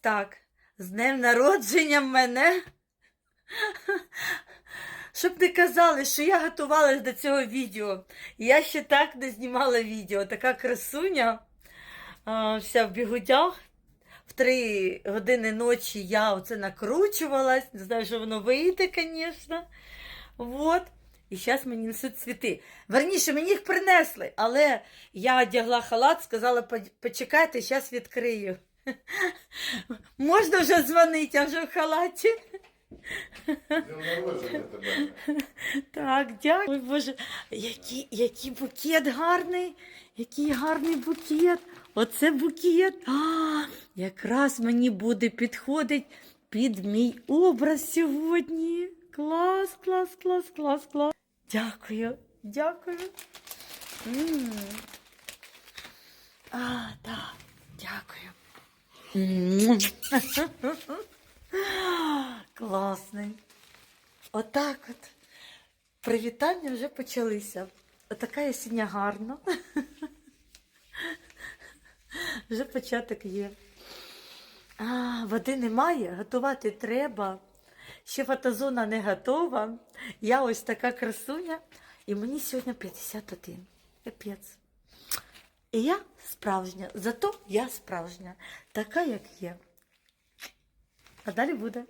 так. З днем народження мене. Щоб не казали, що я готувалась до цього відео. Я ще так не знімала відео. Така красуня, вся в бігудях. В три години ночі я оце накручувалась. Не знаю, що воно вийде, звісно. Вот. І зараз мені несуть цвіти. Верніше, мені їх принесли, але я одягла халат, сказала, почекайте, зараз відкрию. Можна вже дзвонити, я вже в халаті. Так, дякую. Ой, Боже, який, який букет гарний, який гарний букет. Оце букет. А, якраз мені буде підходить під мій образ сьогодні. Клас, клас, клас, клас, клас. Дякую, дякую. М. А, так, дякую. М. Класний. Отак от. Привітання вже почалися. Отака я сьогодні гарна. Вже початок є. А, води немає, готувати треба. Ще фотозона не готова. Я ось така красуня, і мені сьогодні 51. Капець. І я справжня. Зато я справжня. Така, як є. А далі буде.